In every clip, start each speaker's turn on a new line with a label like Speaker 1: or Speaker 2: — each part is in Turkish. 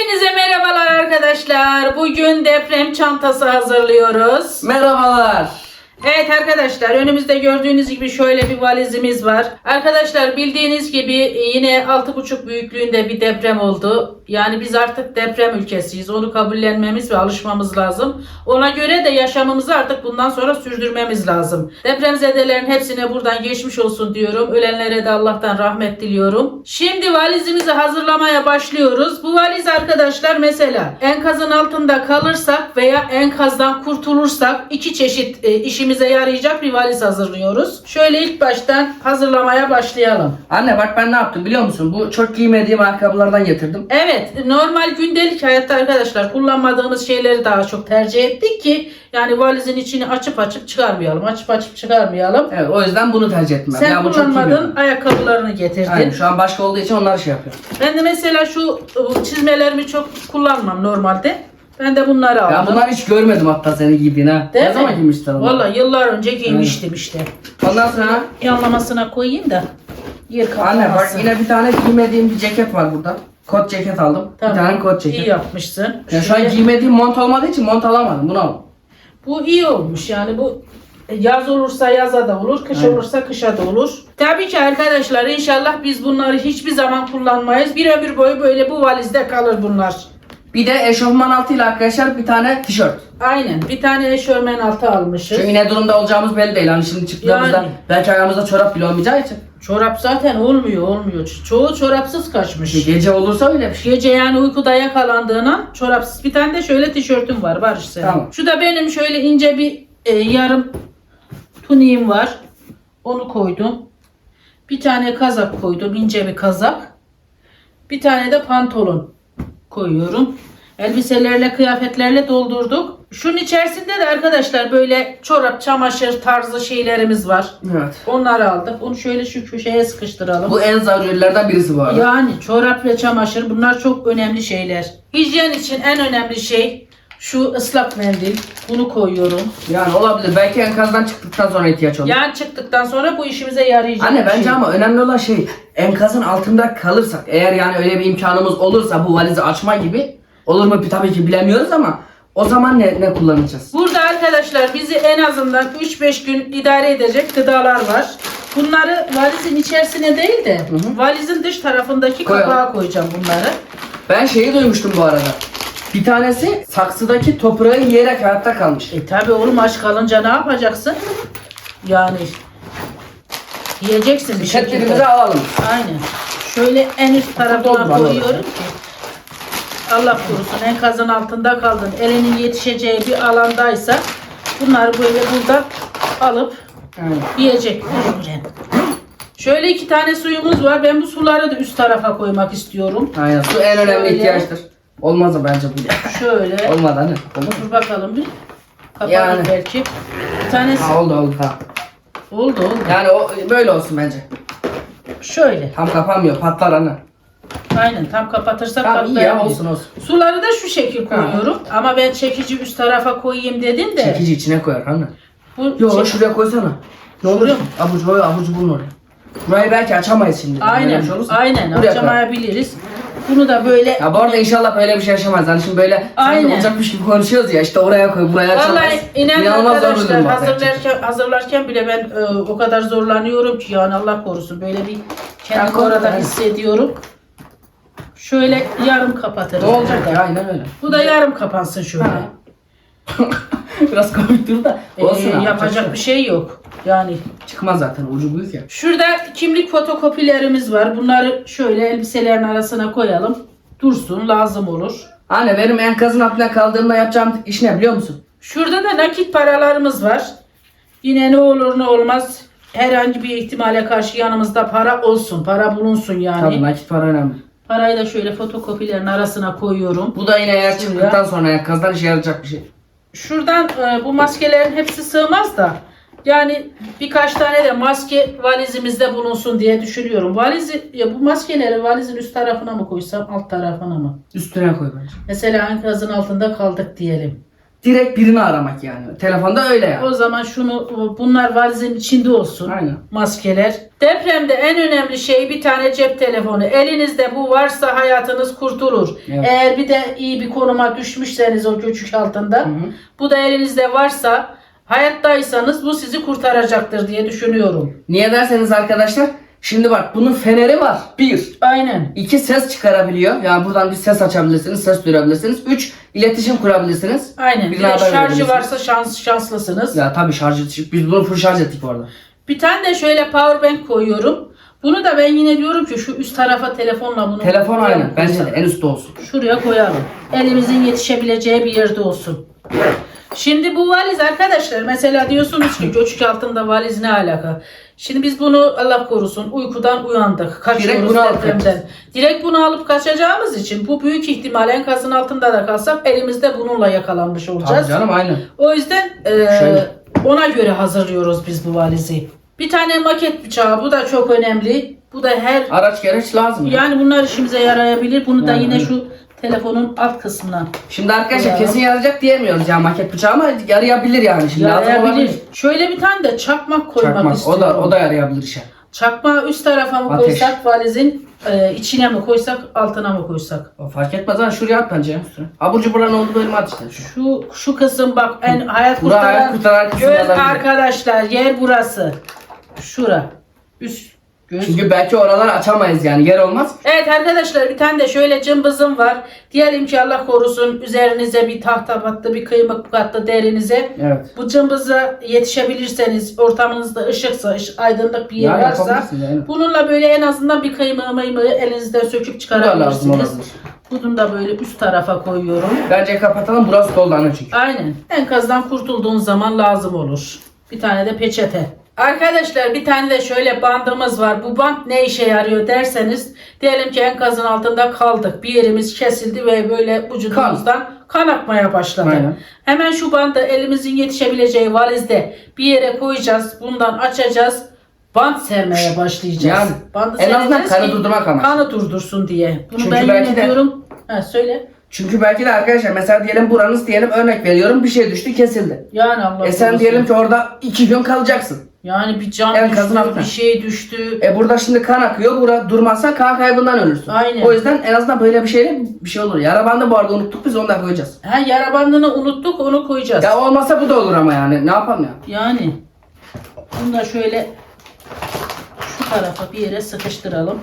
Speaker 1: Hepinize merhabalar arkadaşlar. Bugün deprem çantası hazırlıyoruz.
Speaker 2: Merhabalar.
Speaker 1: Evet arkadaşlar önümüzde gördüğünüz gibi şöyle bir valizimiz var. Arkadaşlar bildiğiniz gibi yine 6,5 büyüklüğünde bir deprem oldu. Yani biz artık deprem ülkesiyiz. Onu kabullenmemiz ve alışmamız lazım. Ona göre de yaşamımızı artık bundan sonra sürdürmemiz lazım. Depremzedelerin hepsine buradan geçmiş olsun diyorum. Ölenlere de Allah'tan rahmet diliyorum. Şimdi valizimizi hazırlamaya başlıyoruz. Bu valiz arkadaşlar mesela enkazın altında kalırsak veya enkazdan kurtulursak iki çeşit e, işimize yarayacak bir valiz hazırlıyoruz. Şöyle ilk baştan hazırlamaya başlayalım.
Speaker 2: Anne bak ben ne yaptım biliyor musun? Bu çok giymediğim ayakkabılardan getirdim.
Speaker 1: Evet, normal gündelik hayatta arkadaşlar kullanmadığımız şeyleri daha çok tercih ettik ki yani valizin içini açıp açıp çıkarmayalım. Açıp açıp çıkarmayalım.
Speaker 2: Evet o yüzden bunu tercih ettim ben.
Speaker 1: Sen
Speaker 2: Ya bu çok
Speaker 1: kullanmadığın ayakkabılarını getirdin.
Speaker 2: Aynen şu an başka olduğu için onları şey yapıyorum.
Speaker 1: Ben de mesela şu bu çizmelerimi çok kullanmam normalde. Ben de bunları aldım.
Speaker 2: Ya bunları hiç görmedim hatta senin giydiğini ha.
Speaker 1: Değil
Speaker 2: ne
Speaker 1: mi?
Speaker 2: zaman giymiştin onu?
Speaker 1: Vallahi yıllar önce giymiştim işte.
Speaker 2: Ondan sonra
Speaker 1: Yanlamasına koyayım da yer
Speaker 2: anne bak
Speaker 1: kaplamasın.
Speaker 2: yine bir tane giymediğim bir ceket var burada. Kot ceket aldım.
Speaker 1: Tamam.
Speaker 2: Bir tane kot ceket.
Speaker 1: İyi yapmışsın.
Speaker 2: Ya şu an giymediğim mont olmadığı için mont alamadım. Bunu aldım.
Speaker 1: Bu iyi olmuş yani bu yaz olursa yaza da olur, kış olursa kışa da olur. Tabii ki arkadaşlar inşallah biz bunları hiçbir zaman kullanmayız. Bir ömür boyu böyle bu valizde kalır bunlar.
Speaker 2: Bir de eşofman altıyla arkadaşlar bir tane tişört.
Speaker 1: Aynen. Bir tane eşörmen altı almışız.
Speaker 2: Çünkü ne durumda olacağımız belli değil. Hani şimdi çıktığımızda
Speaker 1: Yani.
Speaker 2: belki ayağımızda çorap bile olmayacağı için.
Speaker 1: Çorap zaten olmuyor, olmuyor. Çoğu çorapsız kaçmış.
Speaker 2: Gece olursa öyle bir şey.
Speaker 1: Gece yani uykuda yakalandığına çorapsız. Bir tane de şöyle tişörtüm var Barış senin.
Speaker 2: Tamam.
Speaker 1: Şu da benim şöyle ince bir e, yarım tuniğim var. Onu koydum. Bir tane kazak koydum. ince bir kazak. Bir tane de pantolon koyuyorum. Elbiselerle, kıyafetlerle doldurduk. Şunun içerisinde de arkadaşlar böyle çorap, çamaşır tarzı şeylerimiz var.
Speaker 2: Evet.
Speaker 1: Onları aldık. Onu şöyle şu köşeye sıkıştıralım.
Speaker 2: Bu en zarurilerden birisi arada.
Speaker 1: Yani çorap ve çamaşır bunlar çok önemli şeyler. Hijyen için en önemli şey şu ıslak mendil. Bunu koyuyorum.
Speaker 2: Yani olabilir. Belki enkazdan çıktıktan sonra ihtiyaç olur.
Speaker 1: Yani çıktıktan sonra bu işimize yarayacak.
Speaker 2: Anne
Speaker 1: bir
Speaker 2: bence
Speaker 1: şey.
Speaker 2: ama önemli olan şey enkazın altında kalırsak eğer yani öyle bir imkanımız olursa bu valizi açma gibi olur mu tabii ki bilemiyoruz ama o zaman ne, ne kullanacağız?
Speaker 1: Burada arkadaşlar bizi en azından 3-5 gün idare edecek gıdalar var. Bunları valizin içerisine değil de valizin dış tarafındaki
Speaker 2: Koyalım.
Speaker 1: kapağa koyacağım bunları.
Speaker 2: Ben şeyi duymuştum bu arada. Bir tanesi saksıdaki toprağı yiyerek hayatta kalmış.
Speaker 1: E tabi oğlum aç kalınca ne yapacaksın? Yani yiyeceksin bir şekilde.
Speaker 2: Alalım.
Speaker 1: Aynen. Şöyle en üst tarafına koyuyorum ki Allah korusun enkazın altında kaldın. Elinin yetişeceği bir alandaysa bunları böyle burada alıp yiyecek mecburen. Şöyle iki tane suyumuz var. Ben bu suları da üst tarafa koymak istiyorum.
Speaker 2: Aynen. Su en önemli
Speaker 1: Şöyle.
Speaker 2: ihtiyaçtır. Olmaz mı bence bu?
Speaker 1: Şöyle.
Speaker 2: Olmadı anne. Olur mu?
Speaker 1: Dur bakalım bir. Kapalı
Speaker 2: Yani.
Speaker 1: belki. Bir tanesi
Speaker 2: Ha, oldu oldu tamam.
Speaker 1: oldu oldu.
Speaker 2: Yani o böyle olsun bence.
Speaker 1: Şöyle.
Speaker 2: Tam kapanmıyor patlar anne.
Speaker 1: Aynen tam kapatırsak
Speaker 2: Tamam iyi ya olsun olsun.
Speaker 1: Suları da şu şekil koyuyorum. Ama ben çekici üst tarafa koyayım dedim de.
Speaker 2: Çekici içine koyar anne.
Speaker 1: Bu
Speaker 2: Yo
Speaker 1: çek-
Speaker 2: şuraya koysana. Ne olur?
Speaker 1: Şuraya mı?
Speaker 2: Abucu bulun oraya. Burayı belki açamayız şimdi.
Speaker 1: Aynen,
Speaker 2: olursa.
Speaker 1: aynen
Speaker 2: Buraya koy.
Speaker 1: açamayabiliriz. Bunu da böyle
Speaker 2: Ya bu arada inşallah böyle bir şey yaşamaz. Hani şimdi böyle
Speaker 1: Aynen.
Speaker 2: sanki olacakmış gibi konuşuyoruz ya işte oraya koy buraya açamayız.
Speaker 1: Vallahi inan
Speaker 2: İnanılmaz zor bir
Speaker 1: arkadaşlar
Speaker 2: durum var bence.
Speaker 1: hazırlarken, hazırlarken bile ben e, o kadar zorlanıyorum ki yani Allah korusun böyle bir kendimi orada hissediyorum. Şöyle yarım kapatırım.
Speaker 2: Ne olacak ya aynen öyle.
Speaker 1: Bu da yarım kapansın şöyle.
Speaker 2: Ha. Biraz komik durur da
Speaker 1: Ee,
Speaker 2: olsun abi,
Speaker 1: yapacak bir şey yok. Yani
Speaker 2: Çıkmaz zaten ucu büyük ya.
Speaker 1: Şurada kimlik fotokopilerimiz var. Bunları şöyle elbiselerin arasına koyalım. Dursun lazım olur.
Speaker 2: Anne benim enkazın altında kaldığımda yapacağım iş ne biliyor musun?
Speaker 1: Şurada da nakit paralarımız var. Yine ne olur ne olmaz herhangi bir ihtimale karşı yanımızda para olsun. Para bulunsun yani.
Speaker 2: Tabii nakit para önemli.
Speaker 1: Parayı da şöyle fotokopilerin arasına koyuyorum.
Speaker 2: Bu da yine eğer çıktıktan sonra enkazdan işe yarayacak bir şey.
Speaker 1: Şuradan e, bu maskelerin hepsi sığmaz da yani birkaç tane de maske valizimizde bulunsun diye düşünüyorum. Valizi ya bu maskeleri valizin üst tarafına mı koysam alt tarafına mı?
Speaker 2: Üstüne koy bence.
Speaker 1: Mesela enkazın altında kaldık diyelim.
Speaker 2: Direkt birini aramak yani. Telefonda öyle ya.
Speaker 1: O zaman şunu bunlar valizin içinde olsun.
Speaker 2: Aynen.
Speaker 1: Maskeler. Depremde en önemli şey bir tane cep telefonu. Elinizde bu varsa hayatınız kurtulur.
Speaker 2: Evet.
Speaker 1: Eğer bir de iyi bir konuma düşmüşseniz o göçük altında. Bu da elinizde varsa hayattaysanız bu sizi kurtaracaktır diye düşünüyorum.
Speaker 2: Niye derseniz arkadaşlar şimdi bak bunun feneri var. Bir.
Speaker 1: Aynen.
Speaker 2: İki ses çıkarabiliyor. Yani buradan bir ses açabilirsiniz, ses duyurabilirsiniz. Üç, iletişim kurabilirsiniz.
Speaker 1: Aynen. Bir de şarjı varsa şans şanslısınız.
Speaker 2: Ya tabii şarj ettik. Biz bunu full şarj ettik bu arada.
Speaker 1: Bir tane de şöyle power bank koyuyorum. Bunu da ben yine diyorum ki şu üst tarafa telefonla bunu
Speaker 2: Telefon aynı. Bence de en üstte olsun.
Speaker 1: Şuraya koyalım. Elimizin yetişebileceği bir yerde olsun. Şimdi bu valiz arkadaşlar mesela diyorsunuz ki göçük altında valiz ne alaka? Şimdi biz bunu Allah korusun uykudan uyandık. Kaçıyoruz
Speaker 2: bunu alıp
Speaker 1: depremden. Direkt bunu alıp kaçacağımız için bu büyük ihtimal enkazın altında da kalsak elimizde bununla yakalanmış olacağız.
Speaker 2: Tabii canım aynı.
Speaker 1: O yüzden e,
Speaker 2: Şöyle.
Speaker 1: ona göre hazırlıyoruz biz bu valizi. Bir tane maket bıçağı bu da çok önemli. Bu da her
Speaker 2: Araç gereç lazım. ya.
Speaker 1: yani bunlar işimize yarayabilir. Bunu da
Speaker 2: Yani
Speaker 1: yine şu telefonun alt kısmına
Speaker 2: Şimdi arkadaşlar kesin yarayacak diyemiyoruz ya maket bıçağı ama yarayabilir yani. Şimdi lazım
Speaker 1: yarayabilir.
Speaker 2: olabilir.
Speaker 1: Şöyle bir tane de çakmak koymak
Speaker 2: Çakmak. O
Speaker 1: istiyorum.
Speaker 2: da, o da yarayabilir işe.
Speaker 1: Çakmağı üst tarafa mı
Speaker 2: Ateş.
Speaker 1: koysak valizin e, içine mi koysak altına mı koysak?
Speaker 2: O fark etmez ha şuraya at bence ya. Abur cuburların olduğu bölüme at işte. Şu.
Speaker 1: Şu şu kısım bak en hayat
Speaker 2: Bura hayat
Speaker 1: kurtaran
Speaker 2: kurtaran
Speaker 1: göz arkadaşlar yer burası. Şura. Üst göz.
Speaker 2: Çünkü belki oraları açamayız yani yer olmaz.
Speaker 1: Evet arkadaşlar bir tane de şöyle cımbızım var. Diyelim ki Allah korusun üzerinize bir tahta battı, bir kıymık battı derinize.
Speaker 2: Evet.
Speaker 1: Bu cımbıza yetişebilirseniz ortamınızda ışıksa, ış- aydınlık bir yer
Speaker 2: Yani
Speaker 1: varsa
Speaker 2: yani.
Speaker 1: bununla böyle en azından bir kıymığı mıymığı elinizden söküp
Speaker 2: Bu da lazım
Speaker 1: çıkarabilirsiniz. Bunu da böyle üst tarafa koyuyorum.
Speaker 2: Bence kapatalım burası doldu çünkü.
Speaker 1: Aynen. Enkazdan kurtulduğun zaman lazım olur. Bir tane de peçete. Arkadaşlar bir tane de şöyle bandımız var. Bu band ne işe yarıyor derseniz diyelim ki enkazın altında kaldık. Bir yerimiz kesildi ve böyle vücudumuzdan kan, akmaya başladı.
Speaker 2: Aynen.
Speaker 1: Hemen şu bandı elimizin yetişebileceği valizde bir yere koyacağız. Bundan açacağız. Band sermeye başlayacağız.
Speaker 2: Yani
Speaker 1: Bandı
Speaker 2: en azından kanı durdurmak amaçlı.
Speaker 1: Kanı durdursun diye. Bunu
Speaker 2: Çünkü
Speaker 1: ben
Speaker 2: belki de-
Speaker 1: diyorum. Ha, söyle.
Speaker 2: Çünkü belki de arkadaşlar mesela diyelim buranız diyelim örnek veriyorum bir şey düştü kesildi.
Speaker 1: Yani Allah
Speaker 2: E sen
Speaker 1: korusun.
Speaker 2: diyelim ki orada iki gün kalacaksın.
Speaker 1: Yani bir can
Speaker 2: Enkazın
Speaker 1: düştü,
Speaker 2: altına.
Speaker 1: bir şey düştü.
Speaker 2: E burada şimdi kan akıyor. Burada durmazsan kan kaybından ölürsün.
Speaker 1: Aynen.
Speaker 2: O yüzden en azından böyle bir şeyle bir şey olur. Yara bandı bu arada unuttuk biz onu da koyacağız.
Speaker 1: Ha yara bandını unuttuk onu koyacağız.
Speaker 2: Ya olmasa bu da olur ama yani. Ne yapalım ya?
Speaker 1: Yani bunu da şöyle şu tarafa bir yere sıkıştıralım.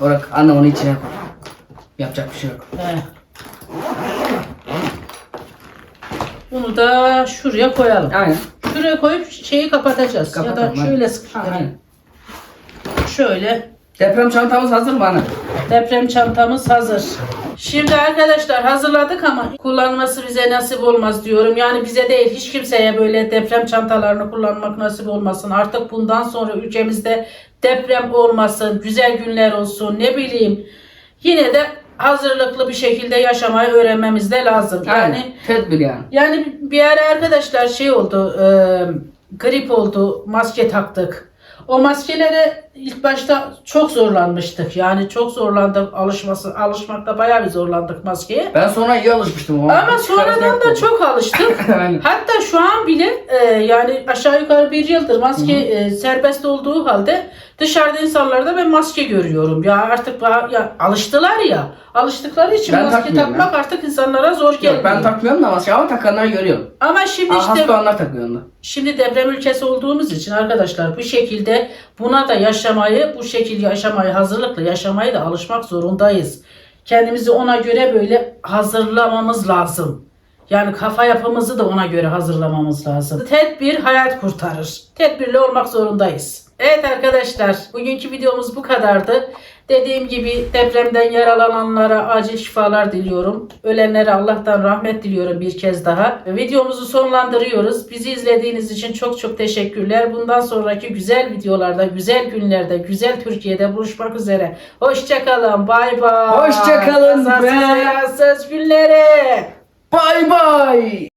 Speaker 2: Orak anne onu içine koy. Yapacak bir şey yok.
Speaker 1: He. Bunu da şuraya koyalım.
Speaker 2: Aynen.
Speaker 1: Şuraya koyup şeyi kapatacağız. ya
Speaker 2: Kapatalım,
Speaker 1: da şöyle sıkıştıralım. Şöyle
Speaker 2: Deprem çantamız hazır mı anne?
Speaker 1: Deprem çantamız hazır. Şimdi arkadaşlar hazırladık ama kullanması bize nasip olmaz diyorum. Yani bize değil hiç kimseye böyle deprem çantalarını kullanmak nasip olmasın. Artık bundan sonra ülkemizde deprem olmasın, güzel günler olsun ne bileyim. Yine de hazırlıklı bir şekilde yaşamayı öğrenmemiz de lazım. Yani
Speaker 2: Aynen. Tedbir yani.
Speaker 1: yani bir ara arkadaşlar şey oldu, e, grip oldu, maske taktık. O maskelere ilk başta çok zorlanmıştık. Yani çok zorlandık alışması, alışmakta bayağı bir zorlandık maskeye.
Speaker 2: Ben sonra iyi alışmıştım. o.
Speaker 1: Ama sonradan da
Speaker 2: yok.
Speaker 1: çok alıştık. Hatta şu an bile e, yani aşağı yukarı bir yıldır maske e, serbest olduğu halde dışarıda insanlarda ben maske görüyorum. Ya artık ya alıştılar ya. Alıştıkları için
Speaker 2: Ben
Speaker 1: maske takmak artık insanlara zor geliyor.
Speaker 2: Yok ben takmıyorum da maske ama takanları görüyorum.
Speaker 1: Ama şimdi
Speaker 2: Aa,
Speaker 1: işte
Speaker 2: hasta olanlar takıyor onu.
Speaker 1: Şimdi deprem ülkesi olduğumuz için arkadaşlar bu şekilde buna da yaşamayı, bu şekilde yaşamayı, hazırlıklı yaşamayı da alışmak zorundayız. Kendimizi ona göre böyle hazırlamamız lazım. Yani kafa yapımızı da ona göre hazırlamamız lazım. Tedbir hayat kurtarır. Tedbirli olmak zorundayız. Evet arkadaşlar, bugünkü videomuz bu kadardı. Dediğim gibi depremden yaralananlara acil şifalar diliyorum. Ölenlere Allah'tan rahmet diliyorum bir kez daha. Videomuzu sonlandırıyoruz. Bizi izlediğiniz için çok çok teşekkürler. Bundan sonraki güzel videolarda, güzel günlerde, güzel Türkiye'de buluşmak üzere. Hoşçakalın. Bay bay.
Speaker 2: Hoşça kalın
Speaker 1: Kazasız
Speaker 2: be.
Speaker 1: günlere.
Speaker 2: Bay bay.